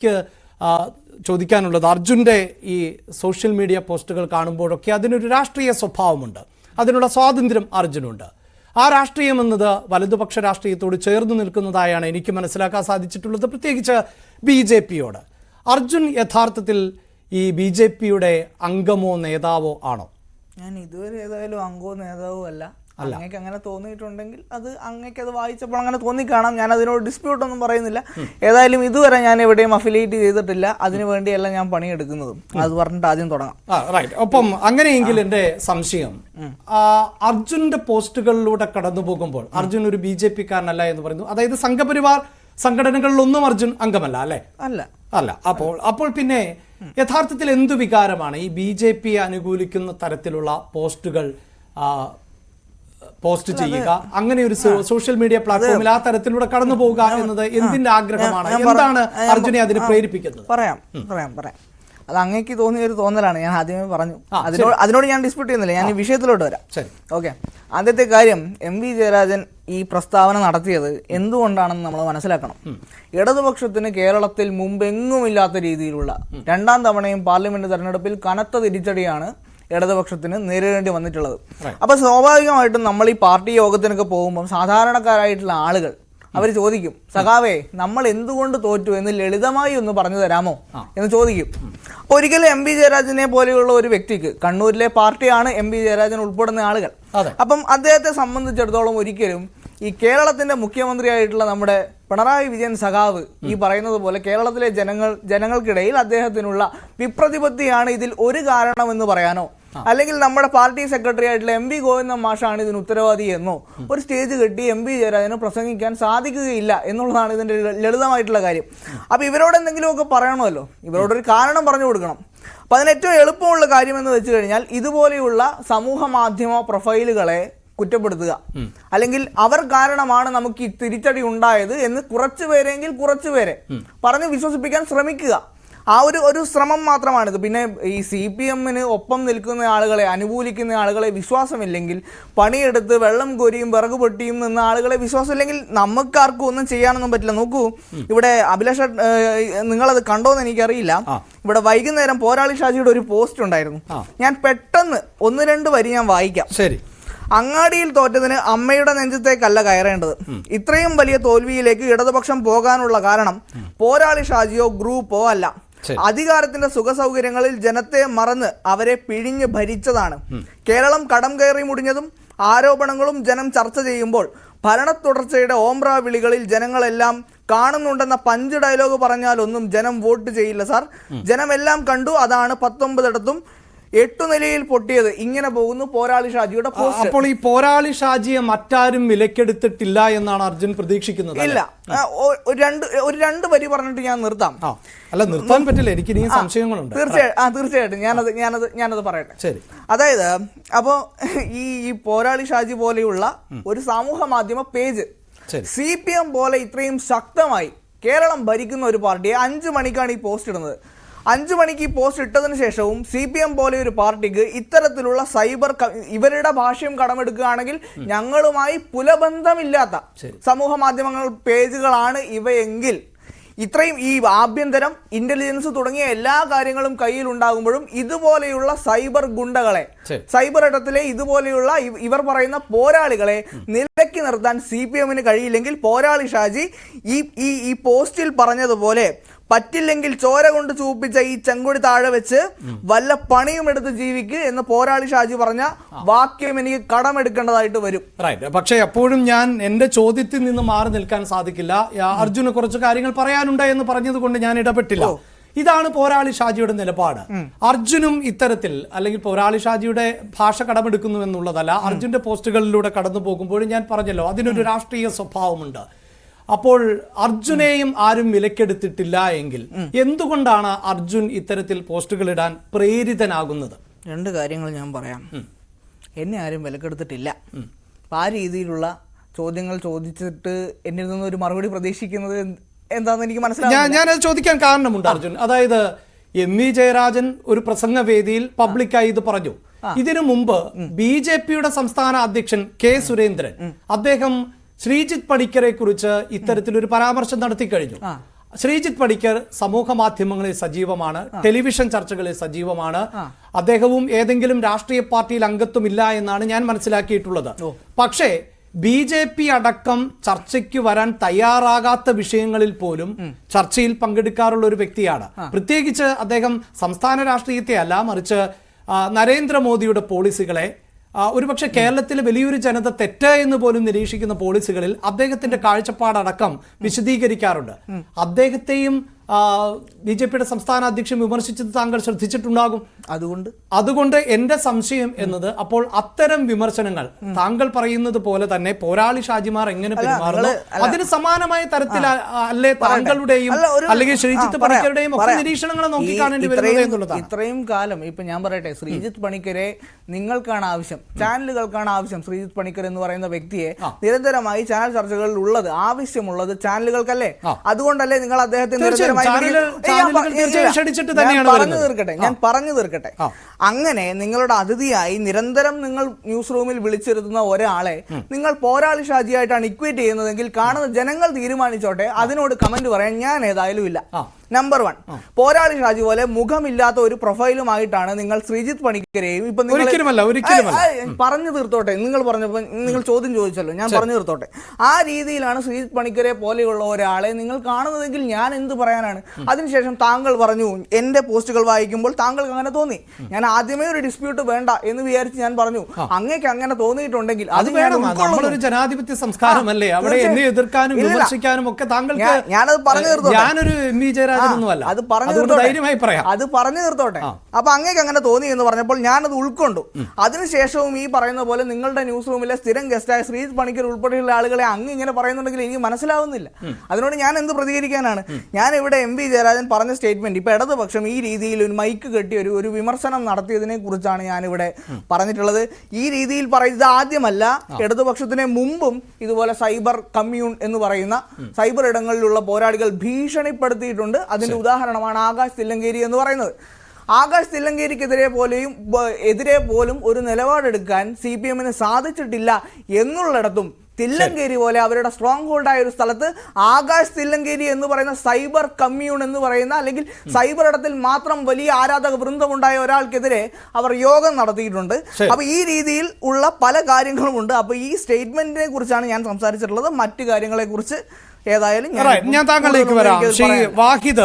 എനിക്ക് ചോദിക്കാനുള്ളത് അർജുന്റെ ഈ സോഷ്യൽ മീഡിയ പോസ്റ്റുകൾ കാണുമ്പോഴൊക്കെ അതിനൊരു രാഷ്ട്രീയ സ്വഭാവമുണ്ട്. അതിനുള്ള സ്വാതന്ത്ര്യം അർജുനുണ്ട്. ആ രാഷ്ട്രീയം എന്നത് വലതുപക്ഷ രാഷ്ട്രീയത്തോട് ചേർന്ന് നിൽക്കുന്നതായാണ് എനിക്ക് മനസ്സിലാക്കാൻ സാധിച്ചിട്ടുള്ളത് പ്രത്യേകിച്ച് ബി ജെ പിയോട്. അർജുൻ യഥാർത്ഥത്തിൽ ഈ ബി ജെ പിയുടെ അംഗമോ നേതാവോ ആണോ? ഞാൻ ഇതുവരെ ഏതായാലും അംഗമോ നേതാവോ അല്ല. അങ്ങേക്ക് അങ്ങനെ തോന്നിയിട്ടുണ്ടെങ്കിൽ അത് അങ്ങേക്ക് അത് വായിച്ചപ്പോൾ അങ്ങനെ തോന്നി കാണാം ഞാൻ അതിനോട് ഡിസ്പ്യൂട്ട് ഒന്നും പറയുന്നില്ല. ഏതായാലും ഇതുവരെ ഞാൻ എവിടെയും അഫിലിയേറ്റ് ചെയ്തിട്ടില്ല. അതിനു വേണ്ടിയല്ല ഞാൻ പണിയെടുക്കുന്നതും. അത് പറഞ്ഞിട്ട് ആദ്യം തുടങ്ങാം. ആ റൈറ്റ് ഒപ്പം അങ്ങനെയെങ്കിൽ എന്റെ സംശയം അർജുന്റെ പോസ്റ്റുകളിലൂടെ കടന്നു പോകുമ്പോൾ അർജുൻ ഒരു ബി ജെ പി കാരനല്ല എന്ന് പറയുന്നു. അതായത് സംഘപരിവാർ സംഘടനകളിലൊന്നും അർജുൻ അംഗമല്ല അല്ലേ? അല്ല. അല്ല. അപ്പോൾ അപ്പോൾ പിന്നെ യഥാർത്ഥത്തിൽ എന്തു വികാരമാണ് ഈ ബി ജെ പി അനുകൂലിക്കുന്ന തരത്തിലുള്ള പോസ്റ്റുകൾ പോസ്റ്റ് ചെയ്യുക. അങ്ങനെ ഒരു സോഷ്യൽ മീഡിയ പ്ലാറ്റ്ഫോമിൽ ആ തരത്തിലൂടെ കടന്നു പോവുക എന്നത് എന്തിന്റെ ആഗ്രഹമാണ്? എന്താണ് അർജുനെ അതിന് പ്രേരിപ്പിക്കുന്നത്? പറയാം പറയാം പറയാം. അത് അങ്ങേക്ക് തോന്നിയ ഒരു തോന്നലാണ്. ഞാൻ ആദ്യമേ പറഞ്ഞു. അതിനോട് അതിനോട് ഞാൻ ഡിസ്പ്യൂട്ട് ചെയ്യുന്നില്ല. ഞാൻ ഈ വിഷയത്തിലോട്ട് വരാം. ഓക്കെ ആദ്യത്തെ കാര്യം എം വി ജയരാജൻ ഈ പ്രസ്താവന നടത്തിയത് എന്തുകൊണ്ടാണെന്ന് നമ്മൾ മനസ്സിലാക്കണം. ഇടതുപക്ഷത്തിന് കേരളത്തിൽ മുമ്പെങ്ങുമില്ലാത്ത രീതിയിലുള്ള രണ്ടാം തവണയും പാർലമെന്റ് തെരഞ്ഞെടുപ്പിൽ കനത്ത തിരിച്ചടിയാണ് ഇടതുപക്ഷത്തിന് നേരിടേണ്ടി വന്നിട്ടുള്ളത്. അപ്പൊ സ്വാഭാവികമായിട്ടും നമ്മൾ ഈ പാർട്ടി യോഗത്തിനൊക്കെ പോകുമ്പോൾ സാധാരണക്കാരായിട്ടുള്ള ആളുകൾ അവർ ചോദിക്കും സഖാവേ നമ്മൾ എന്തുകൊണ്ട് തോറ്റു എന്ന് ലളിതമായി ഒന്ന് പറഞ്ഞു തരാമോ? എന്ന് ചോദിക്കും. അപ്പൊ ഒരിക്കലും എം പി ജയരാജനെ പോലെയുള്ള ഒരു വ്യക്തിക്ക് കണ്ണൂരിലെ പാർട്ടിയാണ് എം പി ജയരാജൻ ഉൾപ്പെടുന്ന ആളുകൾ. അപ്പം അദ്ദേഹത്തെ സംബന്ധിച്ചിടത്തോളം ഒരിക്കലും ഈ കേരളത്തിന്റെ മുഖ്യമന്ത്രിയായിട്ടുള്ള നമ്മുടെ പിണറായി വിജയൻ സഖാവ് ഈ പറയുന്നത് പോലെ കേരളത്തിലെ ജനങ്ങൾ ജനങ്ങൾക്കിടയിൽ അദ്ദേഹത്തിനുള്ള വിപ്രതിപത്തിയാണ് ഇതിൽ ഒരു കാരണമെന്ന് പറയാനോ? അല്ലെങ്കിൽ നമ്മുടെ പാർട്ടി സെക്രട്ടറി ആയിട്ടുള്ള എം പി ഗോവിന്ദൻ മാഷാണ് ഇതിന് ഉത്തരവാദി എന്നോ ഒരു സ്റ്റേജ് കെട്ടി എം പി ജയരാജന് പ്രസംഗിക്കാൻ സാധിക്കുകയില്ല എന്നുള്ളതാണ് ഇതിന്റെ ലളിത- ലളിതമായിട്ടുള്ള കാര്യം. അപ്പോൾ ഇവരോട് എന്തെങ്കിലുമൊക്കെ പറയണമല്ലോ? ഇവരോടൊരു കാരണം പറഞ്ഞു കൊടുക്കണം. അപ്പൊ അതിന് ഏറ്റവും എളുപ്പമുള്ള കാര്യം എന്ന് വെച്ച് കഴിഞ്ഞാൽ ഇതുപോലെയുള്ള സമൂഹ മാധ്യമ പ്രൊഫൈലുകളെ കുറ്റപ്പെടുത്തുക. അല്ലെങ്കിൽ അവർ കാരണമാണ് നമുക്ക് ഈ തിരിച്ചടി ഉണ്ടായത് എന്ന് കുറച്ചുപേരെങ്കിൽ കുറച്ചുപേരെ കുറച്ചു പേരെ പറഞ്ഞ് വിശ്വസിപ്പിക്കാൻ ശ്രമിക്കുക. ആ ഒരു ഒരു ശ്രമം മാത്രമാണിത്. പിന്നെ ഈ സി പി എമ്മിന് ഒപ്പം നിൽക്കുന്ന ആളുകളെ അനുകൂലിക്കുന്ന ആളുകളെ വിശ്വാസമില്ലെങ്കിൽ പണിയെടുത്ത് വെള്ളം കോരിയും വിറക് പൊട്ടിയും നിന്ന ആളുകളെ വിശ്വാസമില്ലെങ്കിൽ നമുക്കാർക്കും ഒന്നും ചെയ്യാനൊന്നും പറ്റില്ല. നോക്കൂ ഇവിടെ അഭിലാഷ നിങ്ങളത് കണ്ടോന്ന് എനിക്കറിയില്ല. ഇവിടെ വൈകുന്നേരം പോരാളി ഷാജിയുടെ ഒരു പോസ്റ്റ് ഉണ്ടായിരുന്നു. ഞാൻ പെട്ടെന്ന് ഒന്ന് രണ്ട് വരി ഞാൻ വായിക്കാം. ശരി. അങ്ങാടിയിൽ തോറ്റതിന് അമ്മയുടെ നെഞ്ചത്തേക്കല്ല കയറേണ്ടത്. ഇത്രയും വലിയ തോൽവിയിലേക്ക് ഇടതുപക്ഷം പോകാനുള്ള കാരണം പോരാളി ഷാജിയോ ഗ്രൂപ്പോ അല്ല. ശരി. സുഖ സൗകര്യങ്ങളിൽ ജനത്തെ മറന്ന് അവരെ പിഴിഞ്ഞ് ഭരിച്ചതാണ്. കേരളം കടം കയറി മുടിഞ്ഞതും ആരോപണങ്ങളും ജനം ചർച്ച ചെയ്യുമ്പോൾ ഭരണ തുടർച്ചയുടെ ഓംബ്ര വിളികളിൽ ജനങ്ങളെല്ലാം കാണുന്നുണ്ടെന്ന പഞ്ച് ഡയലോഗ് പറഞ്ഞാൽ ഒന്നും ജനം വോട്ട് ചെയ്യില്ല സാർ ജനമെല്ലാം കണ്ടു അതാണ് പത്തൊമ്പതിടത്തും എട്ടു നിലയിൽ പൊട്ടിയത് ഇങ്ങനെ പോകുന്നു പോരാളി ഷാജിയുടെ പോസ്റ്റ്. അപ്പോൾ ഈ പോരാളി ഷാജിയെ മറ്റാരും വിലക്കെടുത്തിട്ടില്ല എന്നാണ് അർജുൻ പ്രതീക്ഷിക്കുന്നത് ഇല്ല. ഒരു രണ്ട് ഒരു രണ്ട് വരി പറഞ്ഞിട്ട് ഞാൻ നിർത്താം. അല്ല നിർത്താൻ പറ്റില്ല. എനിക്ക് ഇനി സംശയങ്ങളുണ്ട്. തീർച്ചയായും ആ തീർച്ചയായിട്ടും. ഞാനത് ഞാനത് ഞാനത് പറയട്ടെ. ശരി. അതായത് അപ്പോൾ ഈ ഈ പോരാളി ഷാജി പോലെയുള്ള ഒരു സമൂഹ മാധ്യമ പേജ്. സി പി എം പോലെ ഇത്രയും ശക്തമായി കേരളം ഭരിക്കുന്ന ഒരു പാർട്ടിയെ അഞ്ചു മണിക്കാണ് ഈ പോസ്റ്റ് ഇടുന്നത്. അഞ്ചു മണിക്ക് ഈ പോസ്റ്റ് ഇട്ടതിന് ശേഷവും സി പി എം പോലെ ഒരു പാർട്ടിക്ക് ഇത്തരത്തിലുള്ള സൈബർ ഇവരുടെ ഭാഷയും കടമെടുക്കുകയാണെങ്കിൽ ഞങ്ങളുമായി പുലബന്ധമില്ലാത്ത. സമൂഹ മാധ്യമങ്ങൾ പേജുകളാണ് ഇവയെങ്കിൽ ഇത്രയും ഈ ആഭ്യന്തരം ഇന്റലിജൻസ് തുടങ്ങിയ എല്ലാ കാര്യങ്ങളും കയ്യിൽ ഉണ്ടാകുമ്പോഴും ഇതുപോലെയുള്ള സൈബർ ഗുണ്ടകളെ സൈബർ ഇടത്തിലെ ഇതുപോലെയുള്ള ഇവർ പറയുന്ന പോരാളികളെ നിലക്കി നിർത്താൻ സി പി എമ്മിന് കഴിയില്ലെങ്കിൽ പോരാളി ഷാജി ഈ ഈ പോസ്റ്റിൽ പറഞ്ഞതുപോലെ പറ്റില്ലെങ്കിൽ ചോര കൊണ്ട് ചൂപ്പിച്ച ഈ ചെങ്കൊടി താഴെ വെച്ച് വല്ല പണിയും എടുത്ത് ജീവിക്ക് എന്ന് പോരാളി ഷാജി പറഞ്ഞ വാക്യം എനിക്ക് കടമെടുക്കേണ്ടതായിട്ട് വരും. റൈറ്റ് പക്ഷേ എപ്പോഴും ഞാൻ എന്റെ ചോദ്യത്തിൽ നിന്ന് മാറി നിൽക്കാൻ സാധിക്കില്ല. അർജുന് കുറച്ച് കാര്യങ്ങൾ പറയാനുണ്ട് എന്ന് പറഞ്ഞത് കൊണ്ട് ഞാൻ ഇടപെട്ടില്ല. ഇതാണ് പോരാളി ഷാജിയുടെ നിലപാട്. അർജുനും ഇത്തരത്തിൽ അല്ലെങ്കിൽ പോരാളി ഷാജിയുടെ ഭാഷ കടമെടുക്കുന്നു എന്നുള്ളതല്ല. അർജുന്റെ പോസ്റ്റുകളിലൂടെ കടന്നു പോകുമ്പോഴും ഞാൻ പറഞ്ഞല്ലോ അതിനൊരു രാഷ്ട്രീയ സ്വഭാവമുണ്ട്. അപ്പോൾ അർജുനെയും ആരും വിലക്കെടുത്തിട്ടില്ല എങ്കിൽ എന്തുകൊണ്ടാണ് അർജുൻ ഇത്തരത്തിൽ പോസ്റ്റുകൾ ഇടാൻ പ്രേരിതനാകുന്നത്? രണ്ട് കാര്യങ്ങൾ ഞാൻ പറയാം. എന്നെ ആരും വിലക്കെടുത്തിട്ടില്ല. അപ്പം ആ രീതിയിലുള്ള ചോദ്യങ്ങൾ ചോദിച്ചിട്ട് എന്നിൽ നിന്ന് ഒരു മറുപടി പ്രതീക്ഷിക്കുന്നത് എന്ത്- എന്താണെന്ന് എനിക്ക് ഞാൻ മനസ്സിലാവും ഞാനത് ചോദിക്കാൻ കാരണമുണ്ട് അർജുൻ. അതായത് എം വി ജയരാജൻ ഒരു പ്രസംഗവേദിയിൽ പബ്ലിക്കായി ഇത് പറഞ്ഞു. ഇതിനു മുമ്പ് ബി ജെ പിയുടെ സംസ്ഥാന അധ്യക്ഷൻ കെ സുരേന്ദ്രൻ അദ്ദേഹം ശ്രീജിത്ത് പണിക്കരെ കുറിച്ച് ഇത്തരത്തിലൊരു പരാമർശം നടത്തി കഴിഞ്ഞു ശ്രീജിത്ത് പണിക്കർ സമൂഹ മാധ്യമങ്ങളിൽ സജീവമാണ് ടെലിവിഷൻ ചർച്ചകളിൽ സജീവമാണ്. അദ്ദേഹവും ഏതെങ്കിലും രാഷ്ട്രീയ പാർട്ടിയിൽ അംഗത്വമില്ല എന്നാണ് ഞാൻ മനസ്സിലാക്കിയിട്ടുള്ളത്. പക്ഷേ ബി ജെ പി അടക്കം ചർച്ചയ്ക്ക് വരാൻ തയ്യാറാകാത്ത വിഷയങ്ങളിൽ പോലും ചർച്ചയിൽ പങ്കെടുക്കാറുള്ള ഒരു വ്യക്തിയാണ്. പ്രത്യേകിച്ച് അദ്ദേഹം സംസ്ഥാന രാഷ്ട്രീയത്തെ അല്ല മറിച്ച് നരേന്ദ്രമോദിയുടെ പോളിസികളെ ഒരുപക്ഷെ കേരളത്തിലെ വലിയൊരു ജനത തെറ്റ് എന്ന് പോലും നിരീക്ഷിക്കുന്ന പോളിസികളിൽ അദ്ദേഹത്തിന്റെ കാഴ്ചപ്പാടടക്കം വിശദീകരിക്കാറുണ്ട്. അദ്ദേഹത്തെയും ബി ജെ പിയുടെ സംസ്ഥാന അധ്യക്ഷൻ വിമർശിച്ചത് താങ്കൾ ശ്രദ്ധിച്ചിട്ടുണ്ടാകും. അതുകൊണ്ട്? അതുകൊണ്ട് എന്റെ സംശയം എന്നത് അപ്പോൾ അത്തരം വിമർശനങ്ങൾ താങ്കൾ പറയുന്നത് പോലെ തന്നെ പോരാളി ഷാജിമാർ എങ്ങനെ പെരുമാറുന്നു? അതിന് സമാനമായ തരത്തിൽ അല്ലെ താങ്കളുടെയും അല്ലെങ്കിൽ ശ്രീജിത്ത് പണിക്കരുടെയും ഒക്കെ നിരീക്ഷണങ്ങൾ നോക്കി കാണേണ്ടി വരുന്നത് ഇത്രയും- എന്നുള്ളതാണ്. ഇത്രയും കാലം ഇപ്പൊ ഞാൻ പറയട്ടെ ശ്രീജിത്ത് പണിക്കരെ നിങ്ങൾക്കാണ് ആവശ്യം. ചാനലുകൾക്കാണ് ആവശ്യം ശ്രീജിത്ത് പണിക്കർ എന്ന് പറയുന്ന വ്യക്തിയെ നിരന്തരമായി ചാനൽ ചർച്ചകളിൽ ഉള്ളത് ആവശ്യമുള്ളത് ചാനലുകൾക്കല്ലേ? അതുകൊണ്ടല്ലേ നിങ്ങൾ അദ്ദേഹത്തെ നിരന്തരമായി പറഞ്ഞു. തീർക്കട്ടെ ഞാൻ പറഞ്ഞു തീർക്കട്ടെ. അങ്ങനെ നിങ്ങളുടെ അതിഥിയായി നിരന്തരം നിങ്ങൾ ന്യൂസ് റൂമിൽ വിളിച്ചിരുത്തുന്ന ഒരാളെ നിങ്ങൾ പോരാളി ഷാജിയായിട്ടാണ് ഇക്വേറ്റ് ചെയ്യുന്നതെങ്കിൽ കാണുന്ന ജനങ്ങൾ തീരുമാനിച്ചോട്ടെ അതിനോട് കമന്റ് പറയാൻ ഞാൻ ഏതായാലും ഇല്ല. നമ്പർ വൺ പോരാളി ഷാജി പോലെ മുഖമില്ലാത്ത ഒരു പ്രൊഫൈലുമായിട്ടാണ് നിങ്ങൾ ശ്രീജിത്ത് പണിക്കരെയും ഇപ്പൊ നിങ്ങൾ- പറഞ്ഞു തീർത്തോട്ടെ. നിങ്ങൾ പറഞ്ഞപ്പോൾ നിങ്ങൾ ചോദ്യം ചോദിച്ചല്ലോ. ഞാൻ പറഞ്ഞു തീർത്തോട്ടെ. ആ രീതിയിലാണ് ശ്രീജിത്ത് പണിക്കരെ പോലെയുള്ള ഒരാളെ നിങ്ങൾ കാണുന്നതെങ്കിൽ ഞാൻ എന്ത് പറയാനാണ്? അതിനുശേഷം താങ്കൾ പറഞ്ഞു എന്റെ പോസ്റ്റുകൾ വായിക്കുമ്പോൾ താങ്കൾക്ക് അങ്ങനെ തോന്നി. ഞാൻ ആദ്യമേ ഒരു ഡിസ്പ്യൂട്ട് വേണ്ട എന്ന് വിചാരിച്ച് ഞാൻ പറഞ്ഞു. അങ്ങേക്ക് അങ്ങനെ തോന്നിയിട്ടുണ്ടെങ്കിൽ അത് വേണം. നമ്മളൊരു ജനാധിപത്യ സംസ്കാരമല്ലേ? അവിടെ എന്നെ എതിർക്കാനും. വിമർശിക്കാനും ഒക്കെ താങ്കൾക്ക് ഞാനത് പറഞ്ഞു തീർത്തോട്ടെ. ഞാനൊരു എം വി ജയരാജനൊന്നുമല്ല അത് പറഞ്ഞു. ധൈര്യമായി പറയാം. അത് പറഞ്ഞു നിർത്തോട്ടെ അപ്പൊ അങ്ങേക്ക് അങ്ങനെ തോന്നി എന്ന് പറഞ്ഞപ്പോൾ ഞാനത് ഉൾക്കൊണ്ടു. അതിനുശേഷവും ഈ പറയുന്ന പോലെ നിങ്ങളുടെ ന്യൂസ് റൂമിലെ സ്ഥിരം ഗസ്റ്റായ ശ്രീ പണിക്കർ ഉൾപ്പെടെയുള്ള ആളുകളെ അങ്ങ് ഇങ്ങനെ പറയുന്നുണ്ടെങ്കിൽ എനിക്ക് മനസ്സിലാവുന്നില്ല. അതിനോട് ഞാൻ എന്ത് പ്രതികരിക്കാനാണ്? ഞാൻ ഇവിടെ എം വി ജയരാജൻ പറഞ്ഞ സ്റ്റേറ്റ്മെന്റ് ഇപ്പൊ ഇടതുപക്ഷം ഈ രീതിയിൽ ഒരു മൈക്ക് കെട്ടി ഒരു ഒരു വിമർശനം നടത്തിയതിനെ കുറിച്ചാണ് ഞാനിവിടെ പറഞ്ഞിട്ടുള്ളത്. ഈ രീതിയിൽ പറയുന്നത് ആദ്യമല്ല. ഇടതുപക്ഷത്തിന് മുമ്പും ഇതുപോലെ സൈബർ കമ്മ്യൂൺ എന്ന് പറയുന്ന സൈബർ ഇടങ്ങളിലുള്ള പോരാളികൾ ഭീഷണിപ്പെടുത്തിയിട്ടുണ്ട്. അതിന്റെ ഉദാഹരണമാണ് ആകാശ് തില്ലങ്കേരി എന്ന് പറയുന്നത്. ആകാശ് തില്ലങ്കേരിക്കെതിരെ പോലെയും എതിരെ പോലും ഒരു നിലപാടെടുക്കാൻ സി പി എമ്മിന് സാധിച്ചിട്ടില്ല എന്നുള്ളിടത്തും തില്ലങ്കേരി പോലെ അവരുടെ സ്ട്രോങ് ഹോൾഡായ ഒരു സ്ഥലത്ത് ആകാശ് തില്ലങ്കേരി എന്ന് പറയുന്ന സൈബർ കമ്മ്യൂൺ എന്ന് പറയുന്ന അല്ലെങ്കിൽ സൈബർ ഇടത്തിൽ മാത്രം വലിയ ആരാധക വൃന്ദമുണ്ടായ ഒരാൾക്കെതിരെ അവർ യോഗം നടത്തിയിട്ടുണ്ട്. അപ്പൊ ഈ രീതിയിൽ ഉള്ള പല കാര്യങ്ങളുമുണ്ട് അപ്പൊ ഈ സ്റ്റേറ്റ്മെന്റിനെ കുറിച്ചാണ് ഞാൻ സംസാരിച്ചിട്ടുള്ളത്. മറ്റു കാര്യങ്ങളെ കുറിച്ച് ഏതായാലും. ഞാൻ താങ്കളിലേക്ക് വരാം ശ്രീ വാഹിദ്